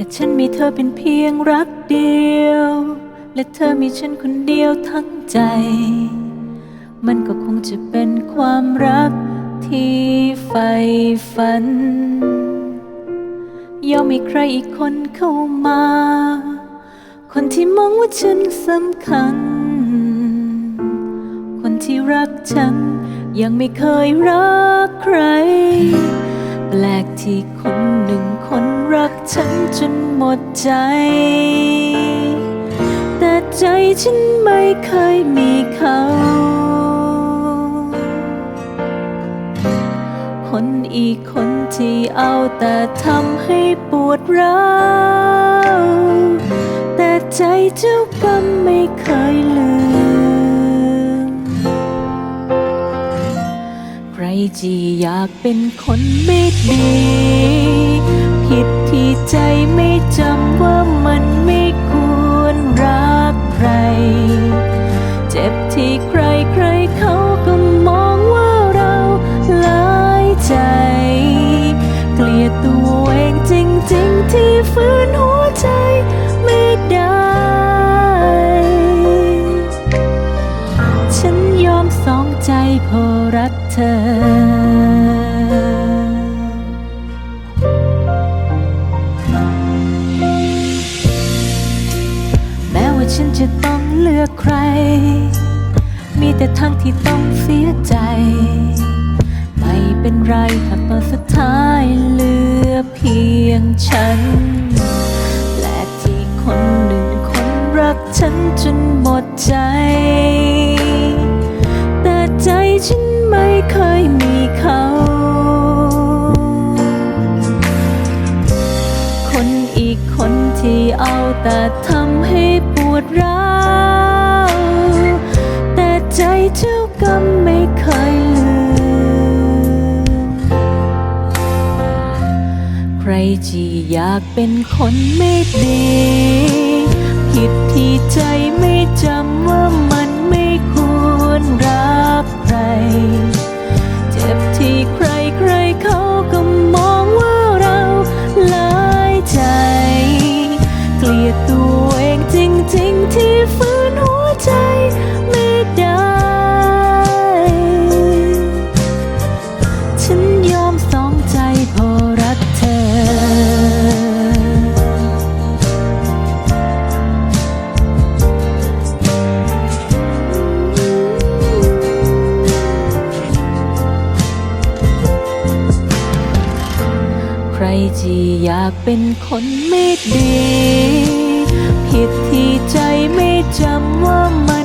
แต่ฉันมีเธอเป็นเพียงรักเดียว และเธอมีฉันคนเดียวทั้งใจ มันก็คงจะเป็นความรักที่ใฝ่ฝันย่อมมีใครอีกคนเข้ามา คนที่มองว่าฉันสำคัญ คนที่รักฉันยังไม่เคยรักใคร แปลกที่คนหนึ่ง คนรักฉันจนหมดใจ แต่ใจฉันไม่เคยมีเขา คนอีกคนที่เอาแต่ทำให้ปวดร้าวแต่ใจเจ้ากรรมไม่เคยลืม ใครจีอยากเป็นคนไม่ดี ผิดที่ใจไม่จำว่ามันไม่ควรรักใคร เจ็บที่ใครใครเขาก็มองว่าเราหลายใจ เกลียดตัวเองจริง ๆ ที่ฝืนหัวใจ ฉันจะต้องเลือกใคร มีแต่ทางที่ต้องเสียใจ ไม่เป็นไรถ้าตอนสุดท้ายเหลือเพียงฉันแปลกที่คนหนึ่งคนรักฉันจนหมดใจ แต่ใจฉันไม่เคยมีเขาคนอีกคนที่เอาแต่ ที่อยากเป็นคนไม่ดี ผิดที่ใจไม่จ รจีอยากเป็นคนไม่ดี ผิดที่ใจไม่จำว่ามันไม่